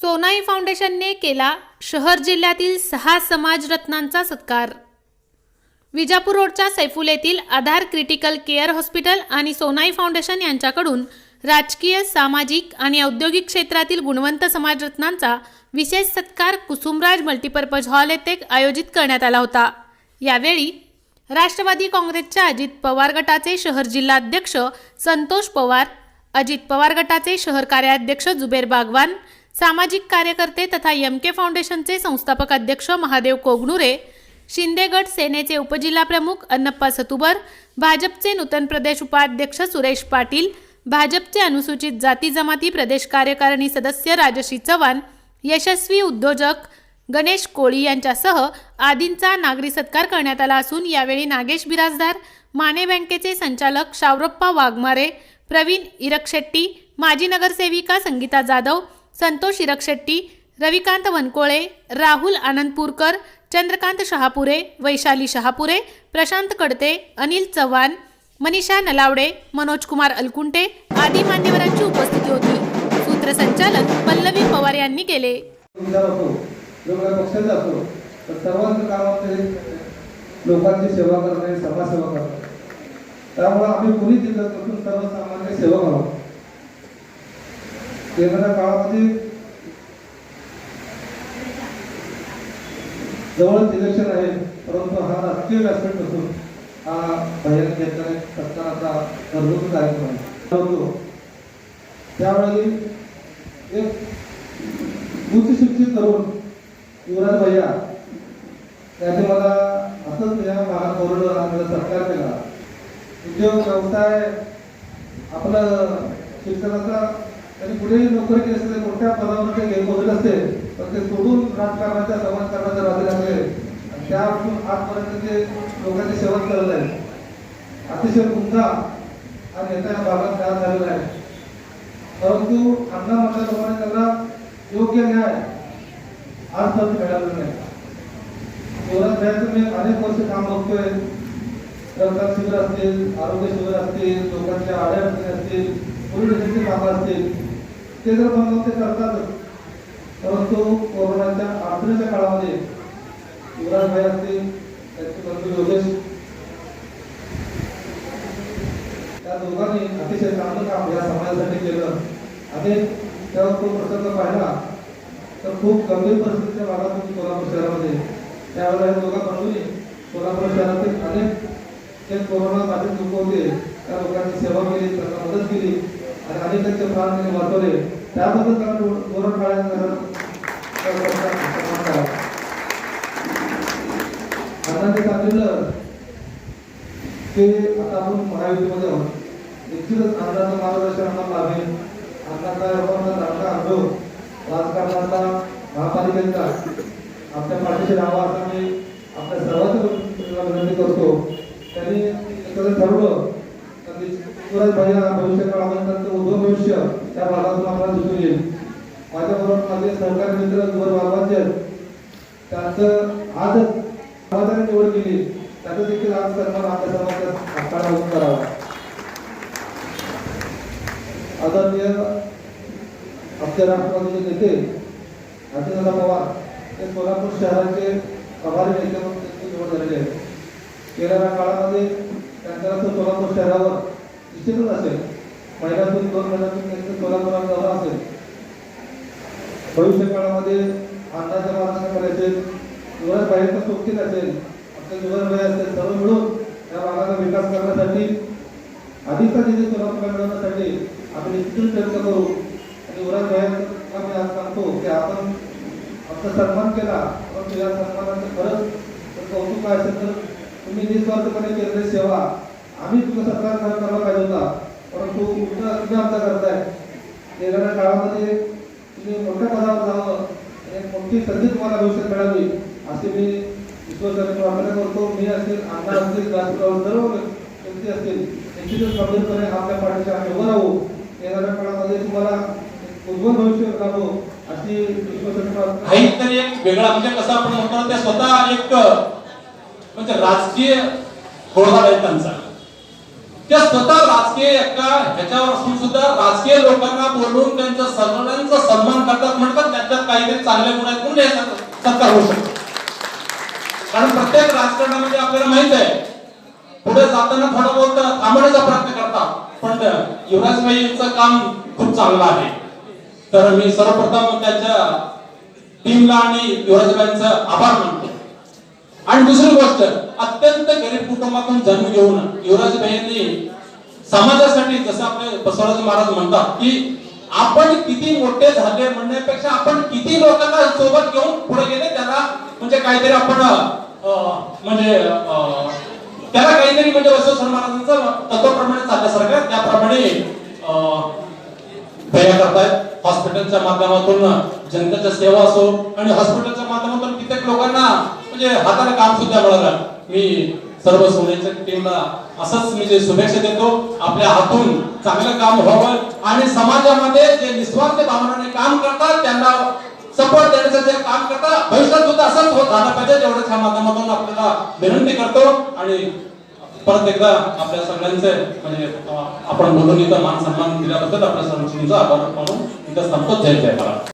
सोनाई फाउंडेशनने केला शहर जिल्ह्यातील सहा समाजरत्नांचा सत्कार. विजापूर रोडच्या सैफुल येथील आधार क्रिटिकल केअर हॉस्पिटल आणि सोनाई फाउंडेशन यांच्याकडून राजकीय सामाजिक आणि औद्योगिक क्षेत्रातील गुणवंत समाजरत्नांचा विशेष सत्कार कुसुमराज मल्टीपर्पज हॉल येथे आयोजित करण्यात आला होता. यावेळी राष्ट्रवादी काँग्रेसच्या अजित पवार गटाचे शहर जिल्हाध्यक्ष संतोष पवार अजित पवार गटाचे शहर कार्याध्यक्ष जुबेर बागवान सामाजिक कार्यकर्ते तथा एम के फाउंडेशनचे संस्थापक अध्यक्ष महादेव कोगनुरे शिंदेगड सेनेचे उपजिल्हाप्रमुख अन्नप्पा सतुबर भाजपचे नूतन प्रदेश उपाध्यक्ष सुरेश पाटील भाजपचे अनुसूचित जाती जमाती प्रदेश कार्यकारिणी सदस्य राजश्री चव्हाण यशस्वी उद्योजक गणेश कोळी यांच्यासह आदींचा नागरी सत्कार करण्यात आला असून यावेळी नागेश बिराजदार माने बँकेचे संचालक शावरप्पा वाघमारे प्रवीण इरकशेट्टी माजी नगरसेविका संगीता जाधव संतोष इरकशेट्टी रविकांत वनकोळे राहुल आनंदपूरकर चंद्रकांत शहापुरे वैशाली शहापुरे प्रशांत कडते अनिल चव्हाण मनीषा नलावडे मनोज कुमार अलकुंटे आदी मान्यवरांची उपस्थिती होती. सूत्रसंचालन पल्लवी पवार यांनी केले. लोकांची सेवा करणे समाजसेवा करणे. त्यामुळे आम्ही पुणे जिल्ह्यापासून सर्वसामान्य सेवा आहोत. येणाऱ्या काळामध्ये म्हणजे जवळच इलेक्शन आहे. परंतु हा राजकीय व्यासपीठ नसून हा बाहेर घेतला एक गरजूच कार्यक्रम आहे. त्यावेळी एक उच्च शिक्षित तरुण युवराज भैया त्याने मला असंच या भागात बोलवलं आपलं सरकार केला. उद्योग व्यवसाय आपलं शिक्षणाचा त्यांनी पुढे नोकरी केली असते मोठ्या पदावर ते घेऊन असते पण ते सोडून राजकारणाच्या समाजकारणाच्या राजे लागले आणि त्यापासून आजपर्यंत ते लोकांची सेवा करत आहे अतिशय उमदा आणि नेता या भागात तयार झालेला आहे. परंतु अण्णा म्हटल्याप्रमाणे त्यांना योग्य न्याय आजपर्यंत मिळालेला नाही. युवराज भैयाचं मी अनेक वर्ष काम बघतोय. रक्तदान शिबिर असतील आरोग्य शिबिर असतील लोकांच्या आड्या असतील पोलीस स्टेशनची कामं असतील. ते जर म्हणून ते करतातच परंतु कोरोनाच्या अडचणीच्या काळामध्ये युवराज भाई असतील त्यांचे मंत्री योगेश त्या दोघांनी अतिशय चांगलं काम या समाजासाठी केलं. आणि तेव्हा तो प्रसंग पाहिला तर खूप गंभीर परिस्थितीच्या भागात होती कोल्हापूर शहरामध्ये. त्यावेळेला या दोघा बंधूंनी कोल्हापूर शहरातील अनेक जे कोरोना बाधित लोक होते त्या लोकांची सेवा केली त्यांना मदत केली. आणि अनेकांचे प्राण त्यांनी वाचवले त्याबद्दल त्यांना धोरण काढायचं सांगितलं ते आता आपण महायुतीमध्ये आहोत निश्चितच अण्णाचं मार्गदर्शन आम्हाला लाभेल अण्णाचा एवढा चांगला अनुभव राजकारणाचा महापालिकेचा. आपल्या पाठीशी राहावा असा मी आपल्या सर्वांच्या विनंती करतो. त्यांनी एकत्र ठरवलं. तर शिवराज भैया भविष्य उद्धव त्या भागातून आपल्याला दिसून येईल. माझ्याबरोबर माझे सहकारी मित्र जुवर बाबांचे त्यांचं आजच समाजाने निवड केली. त्याचा देखील आज सन्मान आपल्या समाजात आखाडा होऊन करावा. आदरणीय आमचे राष्ट्रवादीचे नेते अजितदादा पवार हे सोलापूर शहराचे प्रभारी नेते म्हणून त्यांची निवड झालेली आहे. गेल्या काळामध्ये त्यांचा असं सोलापूर शहरावर निश्चितच असेल. महिन्यातून दोन महिन्यातून त्यांचं सोलापुरात दौरा असेल. भविष्य काळामध्ये अन्नाच्या मार्गाने करायचे. युवराज बाहेरचं सोबतीत असेल. आपले युवराज भाई असेल. सर्व मिळून या भागाचा विकास करण्यासाठी अधिकचा निधी सोलापूरला मिळवण्यासाठी आपण निश्चित प्रयत्न करू. आणि युवराज भाई आम्ही आज सांगतो की आपण आपला सन्मान केला. परंतु या सन्मानाचं खरंच कौतुक काय असेल तर तुम्ही निस्वार्थपणे केलेली सेवा. आम्ही तुझं सत्कार करायला पाहिजे होता परंतु उलट तुम्ही आमचा करताय येणाऱ्या काळामध्ये तुम्ही मोठ्या पदावर जावं आणि एक मोठी संधी तुम्हाला भविष्यात मिळावी असे मी विश्वासाने प्रार्थना करतो. मी असतील आमदार असतील राजकारणावर सर्व व्यक्ती असतील निश्चितच गंभीरपणे आपल्या पाठीशी आम्ही उभं राहू. येणाऱ्या काळामध्ये तुम्हाला उज्ज्वल भविष्य लाभो अशी विश्वासाने प्रार्थना काहीतरी एक वेगळा म्हणजे कसं आपण म्हणतो ते स्वतः एक म्हणजे राजकीय घोडा आहे त्यांचा. त्या स्वतः राजकीय एका ह्याच्यावर असून सुद्धा राजकीय लोकांना बोलवून त्यांच्या सर्वांचा सन्मान करतात म्हणतात त्यांच्यात काहीतरी चांगले गुण आहेत म्हणून सत्कार होऊ शकतो. कारण प्रत्येक राजकारणामध्ये आपल्याला माहीत आहे पुढे जाताना थोडं बहुत थांबण्याचा प्रयत्न करतात पण युवराजबाईंचं काम खूप चांगलं आहे. तर मी सर्वप्रथम त्यांच्या टीमला आणि युवराजबाईंचा आभार मानतो. आणि दुसरी गोष्ट अत्यंत गरीब कुटुंबातून जन्म घेऊन युवराज भाईंनी समाजासाठी जसं आपले बसवराज महाराज म्हणतात की आपण किती मोठे झाले म्हणण्यापेक्षा आपण किती लोकांना सोबत घेऊन पुढे गेले त्याला म्हणजे काहीतरी आपण म्हणजे अं, त्याला काहीतरी म्हणजे बसवराज महाराजांचं तत्वप्रमाणे चालल्यासारखं आहे. त्याप्रमाणे अं, दया करतायत हॉस्पिटलच्या माध्यमातून जनतेच्या सेवा असो आणि हॉस्पिटलच्या माध्यमातून कित्येक लोकांना म्हणजे हाताला काम सुद्धा मिळालं मी सर्व सोन्याच्या टीमला असंच मी जे शुभेच्छा देतो. आपल्या हातून चांगलं काम व्हावं आणि समाजामध्ये जे निस्वार्थ भावनाने काम करतात त्यांना सपोर्ट देण्याचं जे काम करतात भविष्यात सुद्धा असंच होत झालं पाहिजे. जेवढं ह्या माध्यमातून आपल्याला विनंती करतो आणि परत एकदा आपल्या सगळ्यांचे म्हणजे आपण बोलून इथं मान सन्मान दिल्याबद्दल आपल्या सर्वांचा आभार मानून इथं संपत जय जय महाराज.